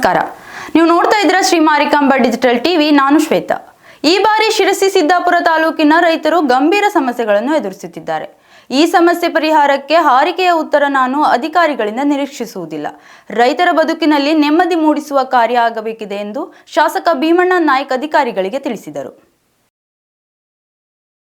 ನಮಸ್ಕಾರ. ನೀವು ನೋಡ್ತಾ ಇದ್ರ ಶ್ರೀ ಮಾರಿಕಾಂಬ ಡಿಜಿಟಲ್ ಟಿವಿ, ನಾನು ಶ್ವೇತಾ. ಈ ಬಾರಿ ಶಿರಸಿ ಸಿದ್ದಾಪುರ ತಾಲೂಕಿನ ರೈತರು ಗಂಭೀರ ಸಮಸ್ಯೆಗಳನ್ನು ಎದುರಿಸುತ್ತಿದ್ದಾರೆ. ಈ ಸಮಸ್ಯೆ ಪರಿಹಾರಕ್ಕೆ ಹಾರಿಕೆಯ ಉತ್ತರ ನಾನು ಅಧಿಕಾರಿಗಳಿಂದ ನಿರೀಕ್ಷಿಸುವುದಿಲ್ಲ. ರೈತರ ಬದುಕಿನಲ್ಲಿ ನೆಮ್ಮದಿ ಮೂಡಿಸುವ ಕಾರ್ಯ ಆಗಬೇಕಿದೆ ಎಂದು ಶಾಸಕ ಭೀಮಣ್ಣ ನಾಯ್ಕ್ ಅಧಿಕಾರಿಗಳಿಗೆ ತಿಳಿಸಿದರು.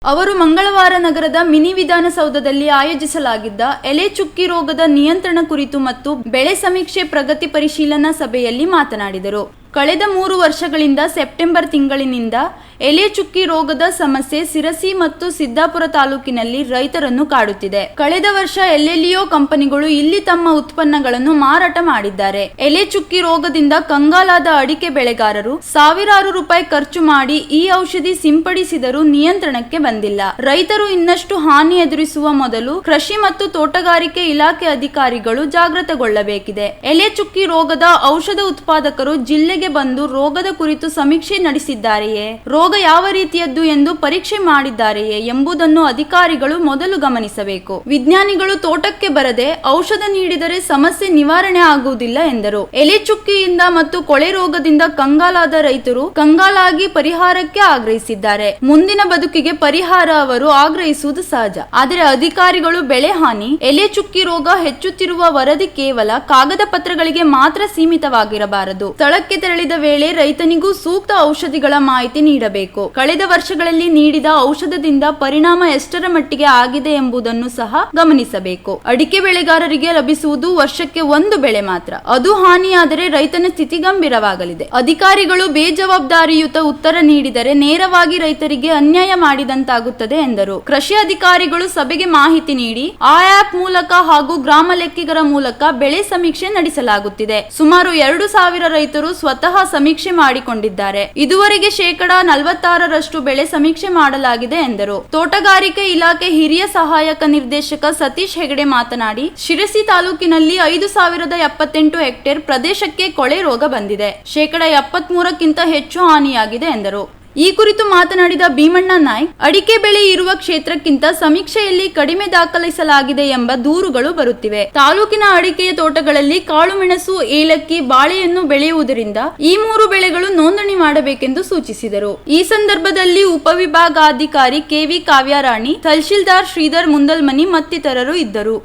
ಅವರು ಮಂಗಳವಾರ ನಗರದ ಮಿನಿ ವಿಧಾನಸೌಧದಲ್ಲಿ ಆಯೋಜಿಸಲಾಗಿದ್ದ ಎಲೆ ಚುಕ್ಕಿ ರೋಗದ ನಿಯಂತ್ರಣ ಕುರಿತು ಮತ್ತು ಬೆಳೆ ಸಮೀಕ್ಷೆ ಪ್ರಗತಿ ಪರಿಶೀಲನಾ ಸಭೆಯಲ್ಲಿ ಮಾತನಾಡಿದರು. ಕಳೆದ ಮೂರು ವರ್ಷಗಳಿಂದ ಸೆಪ್ಟೆಂಬರ್ ತಿಂಗಳಿನಿಂದ ಎಲೆ ಚುಕ್ಕಿ ರೋಗದ ಸಮಸ್ಯೆ ಸಿರಸಿ ಮತ್ತು ಸಿದ್ದಾಪುರ ತಾಲೂಕಿನಲ್ಲಿ ರೈತರನ್ನು ಕಾಡುತ್ತಿದೆ. ಕಳೆದ ವರ್ಷ ಎಲ್ಲೆಲ್ಲಿಯೋ ಕಂಪನಿಗಳು ಇಲ್ಲಿ ತಮ್ಮ ಉತ್ಪನ್ನಗಳನ್ನು ಮಾರಾಟ ಮಾಡಿದ್ದಾರೆ. ಎಲೆ ಚುಕ್ಕಿ ರೋಗದಿಂದ ಕಂಗಾಲಾದ ಅಡಿಕೆ ಬೆಳೆಗಾರರು ಸಾವಿರಾರು ರೂಪಾಯಿ ಖರ್ಚು ಮಾಡಿ ಈ ಔಷಧಿ ಸಿಂಪಡಿಸಿದರೂ ನಿಯಂತ್ರಣಕ್ಕೆ ಬಂದಿಲ್ಲ. ರೈತರು ಇನ್ನಷ್ಟು ಹಾನಿ ಎದುರಿಸುವ ಮೊದಲು ಕೃಷಿ ಮತ್ತು ತೋಟಗಾರಿಕೆ ಇಲಾಖೆ ಅಧಿಕಾರಿಗಳು ಜಾಗೃತಗೊಳ್ಳಬೇಕಿದೆ ಎಲೆ ಚುಕ್ಕಿ ರೋಗದ ಔಷಧ ಉತ್ಪಾದಕರು ಜಿಲ್ಲೆಗೆ ಬಂದು ರೋಗದ ಕುರಿತು ಸಮೀಕ್ಷೆ ನಡೆಸಿದ್ದಾರೆಯೇ? ರೋಗ ಯಾವ ರೀತಿಯದ್ದು ಎಂದು ಪರೀಕ್ಷೆ ಮಾಡಿದ್ದಾರೆಯೇ ಎಂಬುದನ್ನು ಅಧಿಕಾರಿಗಳು ಮೊದಲು ಗಮನಿಸಬೇಕು. ವಿಜ್ಞಾನಿಗಳು ತೋಟಕ್ಕೆ ಬರದೆ ಔಷಧ ನೀಡಿದರೆ ಸಮಸ್ಯೆ ನಿವಾರಣೆ ಆಗುವುದಿಲ್ಲ ಎಂದರು. ಎಲೆ ಚುಕ್ಕಿಯಿಂದ ಮತ್ತು ಕೊಳೆ ರೋಗದಿಂದ ಕಂಗಾಲಾದ ರೈತರು ಕಂಗಾಲಾಗಿ ಪರಿಹಾರಕ್ಕೆ ಆಗ್ರಹಿಸಿದ್ದಾರೆ. ಮುಂದಿನ ಬದುಕಿಗೆ ಪರಿಹಾರ ಅವರು ಆಗ್ರಹಿಸುವುದು ಸಹಜ. ಆದರೆ ಅಧಿಕಾರಿಗಳು ಬೆಳೆ ಹಾನಿ, ಎಲೆ ಚುಕ್ಕಿ ರೋಗ ಹೆಚ್ಚುತ್ತಿರುವ ವರದಿ ಕೇವಲ ಕಾಗದ ಪತ್ರಗಳಿಗೆ ಮಾತ್ರ ಸೀಮಿತವಾಗಿರಬಾರದು. ಸ್ಥಳಕ್ಕೆ ತೆರಳಿದ ವೇಳೆ ರೈತನಿಗೂ ಸೂಕ್ತ ಔಷಧಿಗಳ ಮಾಹಿತಿ ನೀಡಬೇಕು. ಕಳೆದ ವರ್ಷಗಳಲ್ಲಿ ನೀಡಿದ ಔಷಧದಿಂದ ಪರಿಣಾಮ ಎಷ್ಟರ ಮಟ್ಟಿಗೆ ಆಗಿದೆ ಎಂಬುದನ್ನು ಸಹ ಗಮನಿಸಬೇಕು. ಅಡಿಕೆ ಬೆಳೆಗಾರರಿಗೆ ಲಭಿಸುವುದು ವರ್ಷಕ್ಕೆ ಒಂದು ಬೆಳೆ ಮಾತ್ರ. ಅದು ಹಾನಿಯಾದರೆ ರೈತನ ಸ್ಥಿತಿ ಗಂಭೀರವಾಗಲಿದೆ. ಅಧಿಕಾರಿಗಳು ಬೇಜವಾಬ್ದಾರಿಯುತ ಉತ್ತರ ನೀಡಿದರೆ ನೇರವಾಗಿ ರೈತರಿಗೆ ಅನ್ಯಾಯ ಮಾಡಿದಂತಾಗುತ್ತದೆ ಎಂದರು. ಕೃಷಿ ಅಧಿಕಾರಿಗಳು ಸಭೆಗೆ ಮಾಹಿತಿ ನೀಡಿ, ಆ ಆಪ್ ಮೂಲಕ ಹಾಗೂ ಗ್ರಾಮ ಲೆಕ್ಕಿಗರ ಮೂಲಕ ಬೆಳೆ ಸಮೀಕ್ಷೆ ನಡೆಸಲಾಗುತ್ತಿದೆ. ಸುಮಾರು ಎರಡು ಸಾವಿರ ರೈತರು ಸ್ವತಃ ಸಮೀಕ್ಷೆ ಮಾಡಿಕೊಂಡಿದ್ದಾರೆ. ಇದುವರೆಗೆ ಶೇಕಡಾ ನಲವತ್ತಾರರಷ್ಟು ಬೆಳೆ ಸಮೀಕ್ಷೆ ಮಾಡಲಾಗಿದೆ ಎಂದರು. ತೋಟಗಾರಿಕೆ ಇಲಾಖೆ ಹಿರಿಯ ಸಹಾಯಕ ನಿರ್ದೇಶಕ ಸತೀಶ್ ಹೆಗಡೆ ಮಾತನಾಡಿ, ಶಿರಸಿ ತಾಲೂಕಿನಲ್ಲಿ ಐದು ಸಾವಿರದ ಎಪ್ಪತ್ತೆಂಟು ಹೆಕ್ಟೇರ್ ಪ್ರದೇಶಕ್ಕೆ ಕೊಳೆ ರೋಗ ಬಂದಿದೆ. ಶೇಕಡಾ ಎಪ್ಪತ್ಮೂರಕ್ಕಿಂತ ಹೆಚ್ಚು ಹಾನಿಯಾಗಿದೆ ಎಂದರು. ಈ ಕುರಿತು ಮಾತನಾಡಿದ ಭೀಮಣ್ಣ ನಾಯ್ಕ್, ಅಡಿಕೆ ಬೆಳೆ ಇರುವ ಕ್ಷೇತ್ರಕ್ಕಿಂತ ಸಮೀಕ್ಷೆಯಲ್ಲಿ ಕಡಿಮೆ ದಾಖಲಿಸಲಾಗಿದೆ ಎಂಬ ದೂರುಗಳು ಬರುತ್ತಿವೆ. ತಾಲೂಕಿನ ಅಡಿಕೆಯ ತೋಟಗಳಲ್ಲಿ ಕಾಳುಮೆಣಸು, ಏಲಕ್ಕಿ, ಬಾಳೆಯನ್ನು ಬೆಳೆಯುವುದರಿಂದ ಈ ಮೂರು ಬೆಳೆಗಳು ನೋಂದಣಿ ಮಾಡಬೇಕೆಂದು ಸೂಚಿಸಿದರು. ಈ ಸಂದರ್ಭದಲ್ಲಿ ಉಪವಿಭಾಗಾಧಿಕಾರಿ ಕೆವಿ ಕಾವ್ಯರಾಣಿ, ತಹಶೀಲ್ದಾರ್ ಶ್ರೀಧರ್ ಮುಂದಲ್ಮನಿ ಮತ್ತಿತರರು ಇದ್ದರು.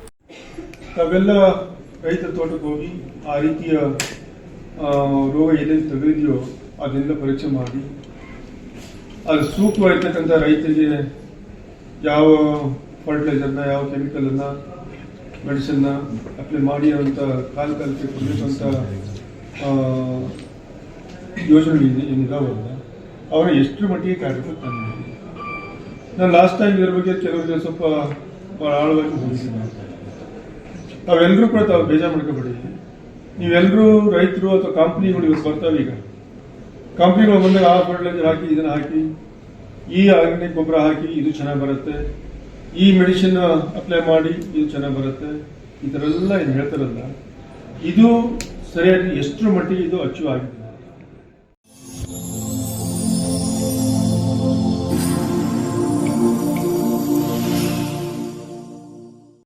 ರೈತ ತೋಟಕ್ಕೆ ಹೋಗಿ ಆ ರೀತಿಯ ರೋಗ ಏನೇನು ಅದನ್ನೆಲ್ಲ ಪರೀಕ್ಷೆ ಮಾಡಿ ಅದು ಸೂಕ್ತವಾಗಿರ್ತಕ್ಕಂಥ ರೈತರಿಗೆ ಯಾವ ಫರ್ಟಿಲೈಸರ್ನ ಯಾವ ಕೆಮಿಕಲನ್ನು ಮೆಡಿಸಿನ್ನ ಅಪ್ಲೈ ಮಾಡಿ ಅಂತ ಕಾಲ ಕಾಲಕ್ಕೆ ಕೊಡಬೇಕಂತ ಯೋಜನೆ ಏನಿದಾವಲ್ಲ ಅವರ ಎಷ್ಟು ಮಟ್ಟಿಗೆ ಕಾರ್ಯಕ್ರಮ ನಾನು ಲಾಸ್ಟ್ ಟೈಮ್ ಇದ್ರ ಬಗ್ಗೆ ಕೆಲವರಿಗೆ ಸ್ವಲ್ಪ ಭಾಳ ಆಳವಾಗಿ ಹೋಗಿದ್ದೀನಿ. ತಾವೆಲ್ಲರೂ ಕೂಡ ತಾವು ಬೇಜಾರು ಮಾಡ್ಕೋಬೇಡಿ. ನೀವೆಲ್ಲರೂ ರೈತರು ಅಥವಾ ಕಂಪ್ನಿಗಳು ಇವತ್ತು ಬರ್ತಾವೆ ಈಗ ಕಂಪ್ನಿಗಳು ಬಂದಾಗ ಆ ಫರ್ಟಿಲೈಸರ್ ಹಾಕಿ, ಇದನ್ನ ಹಾಕಿ, ಈ ಆರ್ಗಾನಿಕ್ ಗೊಬ್ಬರ ಹಾಕಿ, ಇದು ಚೆನ್ನಾಗಿ ಬರುತ್ತೆ. ಈ ಮೆಡಿಸಿನ್ ಅಪ್ಲೈ ಮಾಡಿ, ಇದು ಚೆನ್ನಾಗಿ ಬರುತ್ತೆ. ಈ ಥರ ಎಲ್ಲ ಏನು ಹೇಳ್ತಾರಲ್ಲ. ಇದು ಸರಿಯಾಗಿ ಎಷ್ಟರ ಮಟ್ಟಿಗೆ ಇದು ಅಚೀವ್ ಆಗಿದೆ